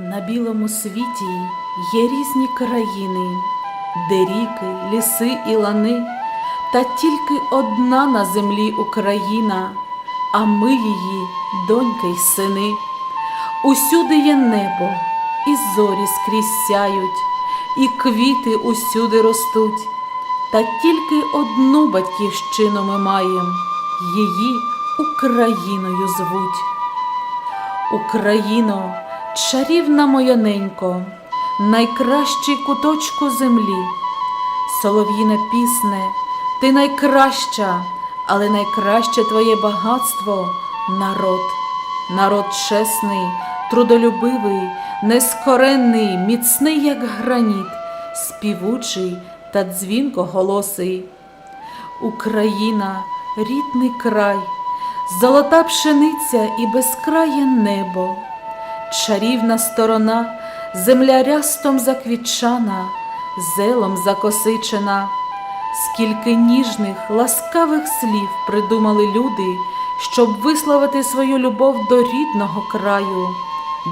На білому світі є різні країни, де ріки, ліси і лани, та тільки одна на землі Україна, а ми її, доньки й сини. Усюди є небо, і зорі скрізь сяють, і квіти усюди ростуть, та тільки одну батьківщину ми маєм, її Україною звуть. Україно, чарівна моя ненько, найкращий куточку землі, солов'їне пісне, ти найкраща, але найкраще твоє багатство народ, народ чесний, трудолюбивий, нескоренний, міцний, як граніт, співучий та дзвінкоголосий. Україна, рідний край, золота пшениця і безкрає небо, чарівна сторона, земля рястом заквітчана, зелом закосичена, скільки ніжних, ласкавих слів придумали люди, щоб висловити свою любов до рідного краю,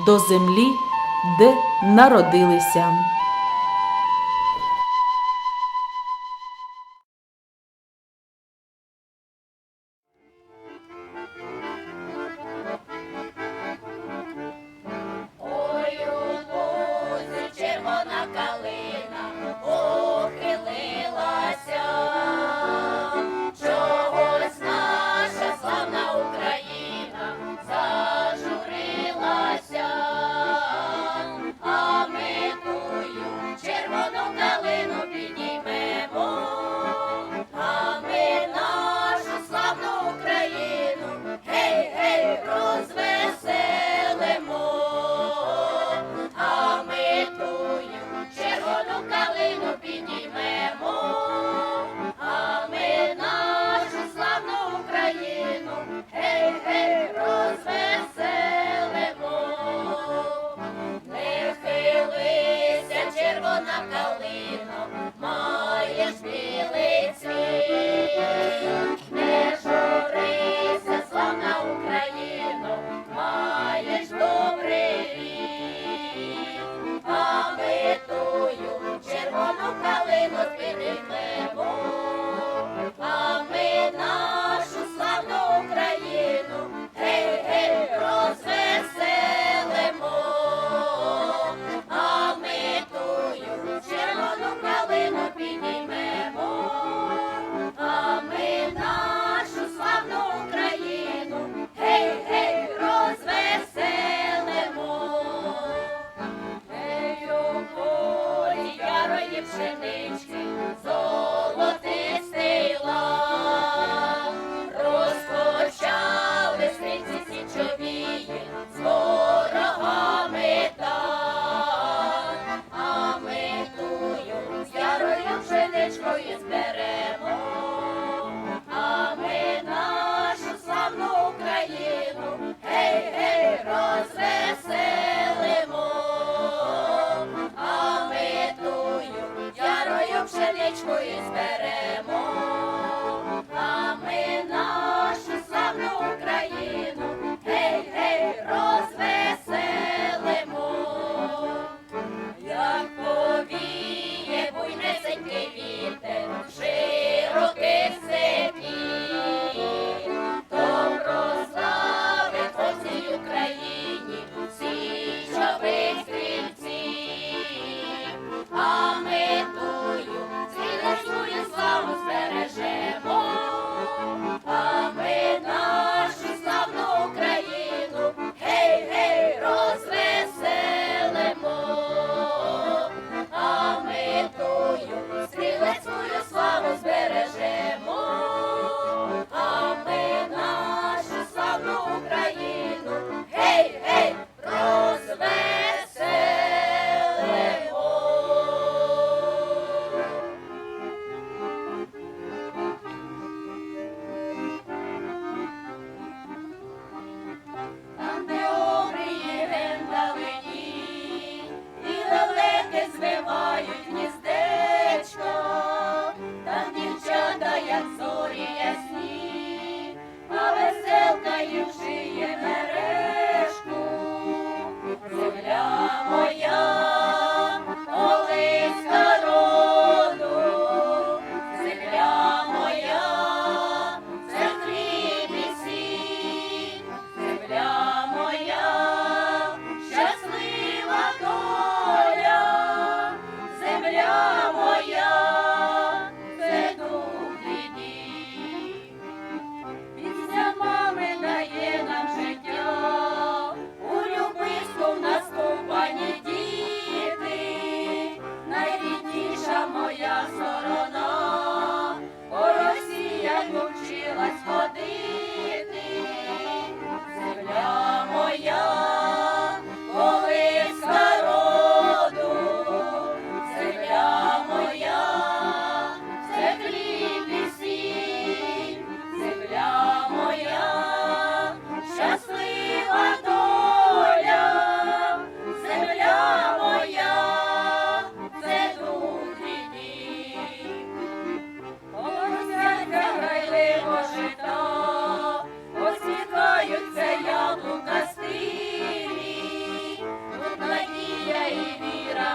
до землі, де народилися.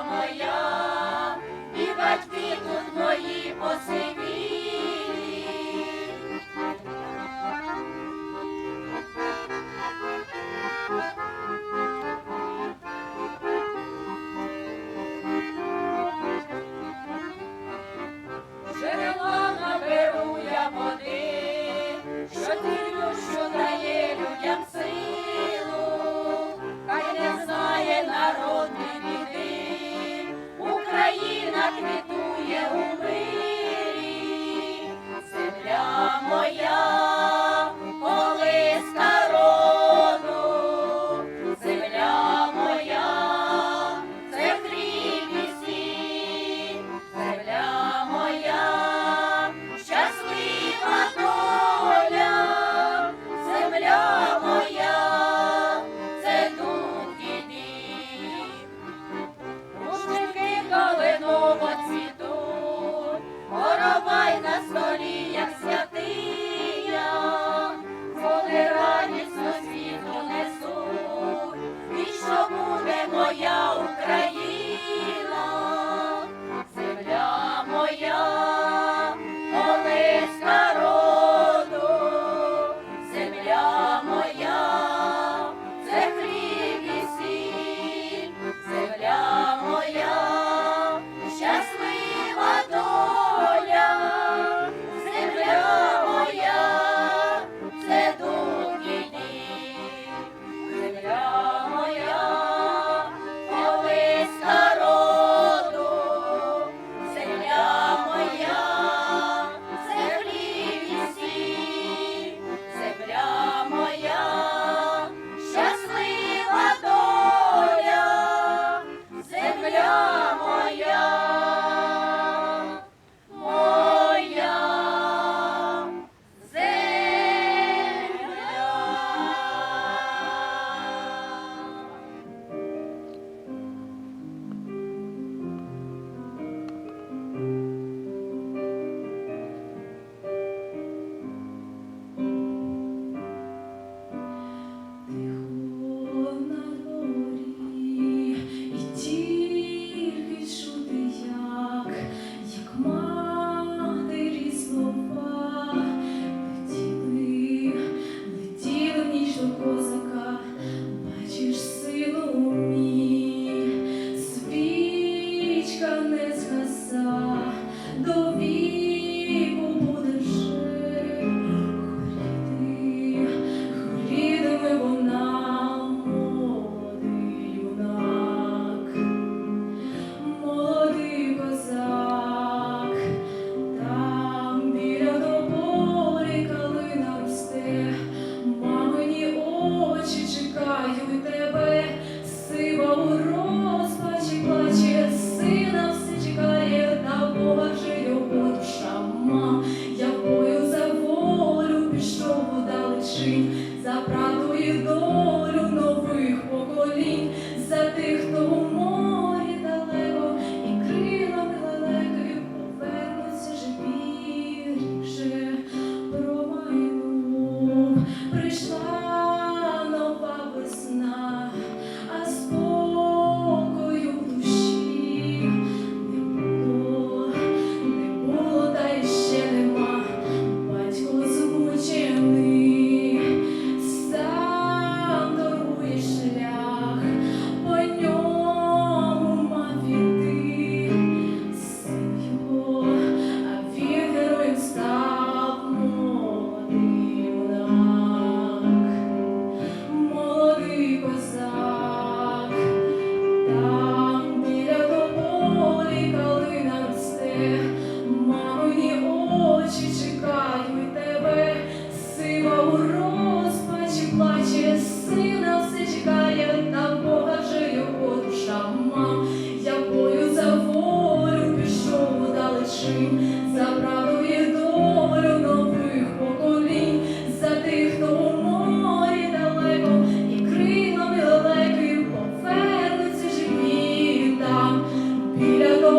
моя, і батьки тут мої посидять. Квітує у мирі,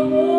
Oh.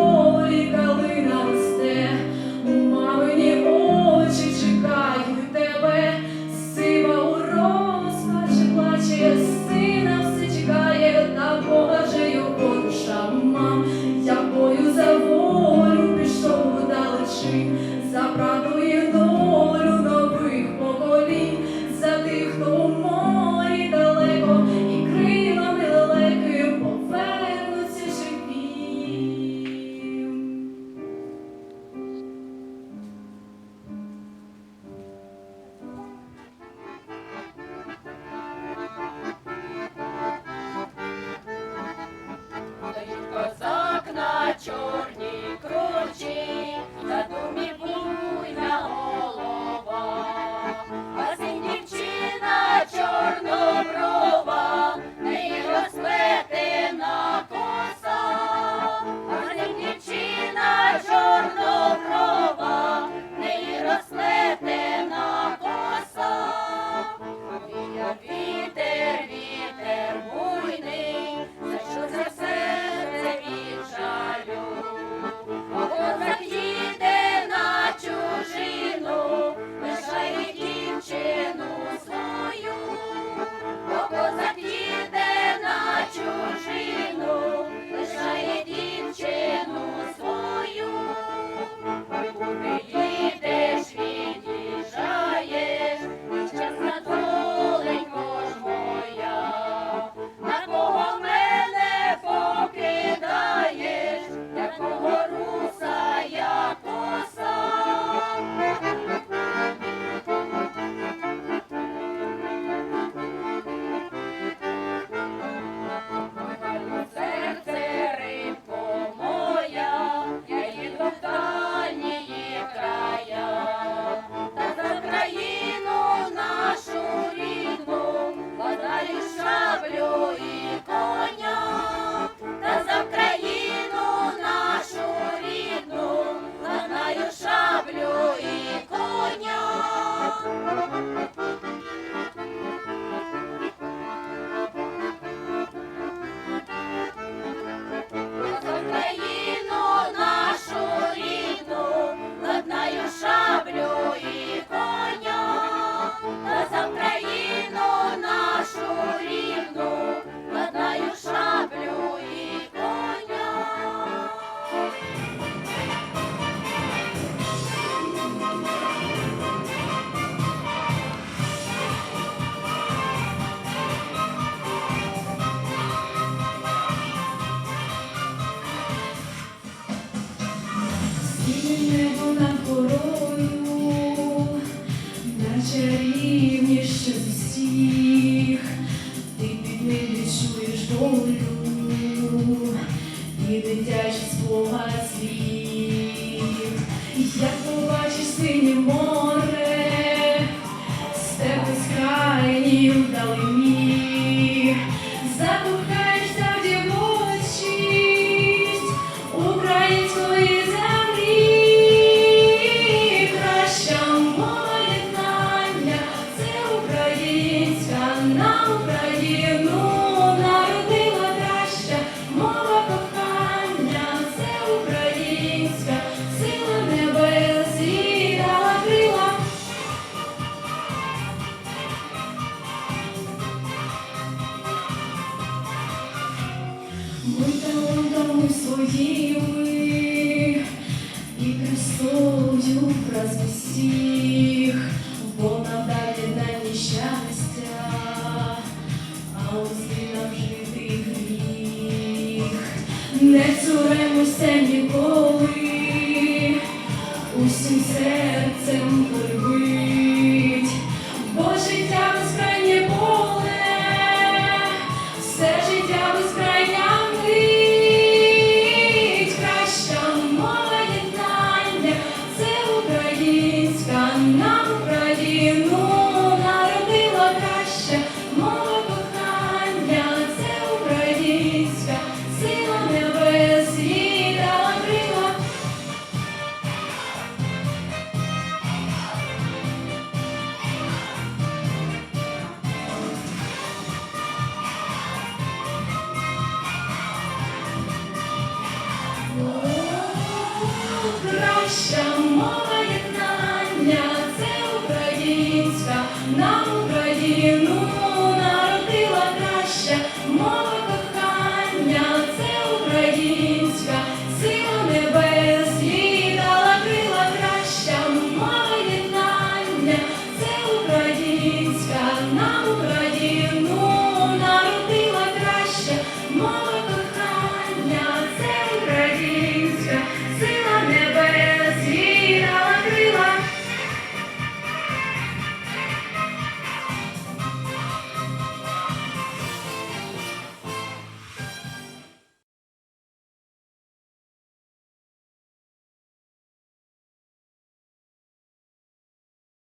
Долю і дитячий слова слів.